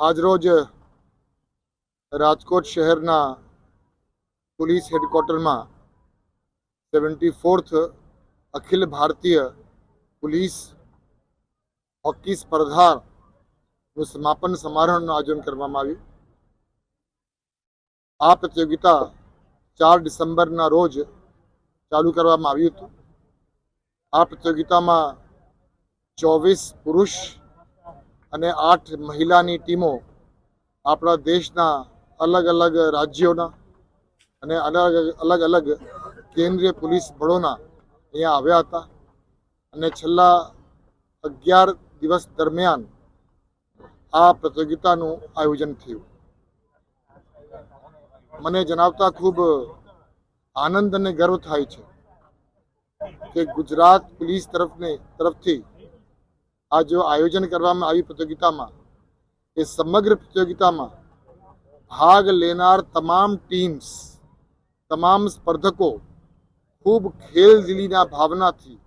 આજરોજ રાજકોટ શહેરના police હેડક્વાર્ટરમાં seventy fourth Akhil Bharatiya police hockey સ્પર્ધાનું સમાપન સમારોહનું આયોજન કરવામાં આવ્યું. આ પ્રતિયોગિતા ચાર ડિસેમ્બરના રોજ ચાલુ કરવામાં આવ્યું હતું. આ પ્રતિયોગિતામાં ચોવીસ પુરુષ અને આઠ મહિલાની ટીમો આપણા દેશના અલગ અલગ રાજ્યોના અને અલગ અલગ અલગ કેન્દ્રીય પોલીસ બળોના અહીંયા આવ્યા હતા. અને છેલ્લા અગિયાર દિવસ દરમિયાન આ પ્રતિયોગિતાનું આયોજન થયું. મને જણાવતા ખૂબ આનંદ અને ગર્વ થાય છે કે ગુજરાત પોલીસ તરફને તરફથી આ જો આયોજન કરવામાં આવી પ્રતિયોગિતામાં, એ સમગ્ર પ્રતિયોગિતામાં ભાગ લેનાર તમામ ટીમ્સ તમામ સ્પર્ધકો ખૂબ ખેલદિલીના ભાવનાથી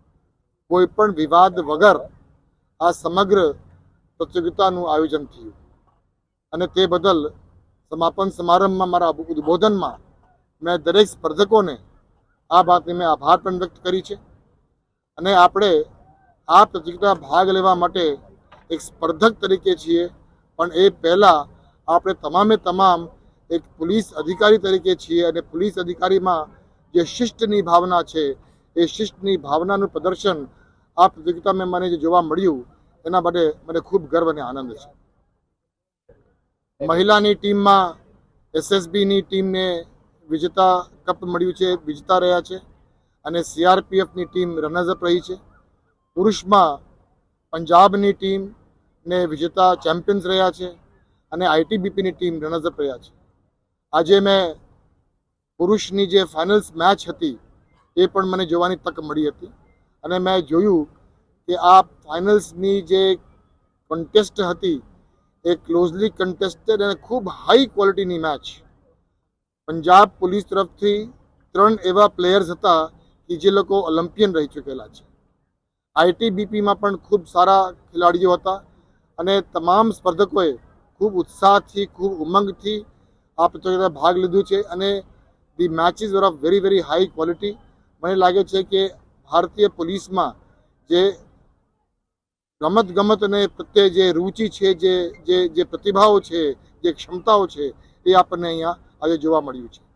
કોઈ પણ વિવાદ વગર આ સમગ્ર પ્રતિયોગિતાનું આયોજન થયું. અને તે બદલ સમાપન સમારંભમાં મારા ઉદ્બોધનમાં મેં દરેક સ્પર્ધકોને આ વાતની મેં આભાર પણ વ્યક્ત કરી છે. અને આપણે આ પ્રતિયોગિતામાં ભાગ લેવા માટે એક સ્પર્ધક તરીકે છીએ. પણ એ પહેલાં આપણે તમામે તમામ એક પોલીસ અધિકારી તરીકે છીએ અને પોલીસ અધિકારીમાં જે શિષ્ટની ભાવના છે, એ શિષ્ટની ભાવનાનું પ્રદર્શન આ પ્રતિયોગિતામાં મને જે જોવા મળ્યું, એના માટે મને ખૂબ ગર્વ અને આનંદ છે. મહિલાની ટીમમાં એસએસબીની ટીમને વિજેતા કપ મળ્યું છે, વિજેતા રહ્યા છે અને સીઆરપીએફની ટીમ રનર્સઅપ રહી છે. પુરુષમાં પંજાબની ટીમ ને વિજેતા ચેમ્પિયન્સ રહ્યા છે અને આઈટીબીપીની ટીમ રનર્સઅપ રહ્યા છે. આજે મેં પુરુષની જે ફાઇનલ્સ મેચ હતી, એ પણ મને જોવાની તક મળી હતી અને મેં જોયું કે આ ફાઇનલ્સની જે કોન્ટેસ્ટ હતી, એ ક્લોઝલી કન્ટેસ્ટેડ અને ખૂબ હાઈ ક્વોલિટીની મેચ પંજાબ પોલીસ તરફથી ત્રણ એવા પ્લેયર્સ હતા કે જે લોકો ઓલિમ્પિયન રહી ચૂકેલા છે. આઈટીબીપીમાં પણ ખૂબ સારા ખેલાડીઓ હતા અને તમામ સ્પર્ધકોએ ખૂબ ઉત્સાહથી, ખૂબ ઉમંગથી આ પ્રતિયોગિતા ભાગ લીધું છે અને the matches were of very very high quality મને લાગે છે કે ભારતીય પોલીસમાં જે રમત ગમતને પ્રત્યે જે રુચિ છે જે જે પ્રતિભાઓ છે, જે ક્ષમતાઓ છે, એ આપણને અહીંયા આજે જોવા મળ્યું છે.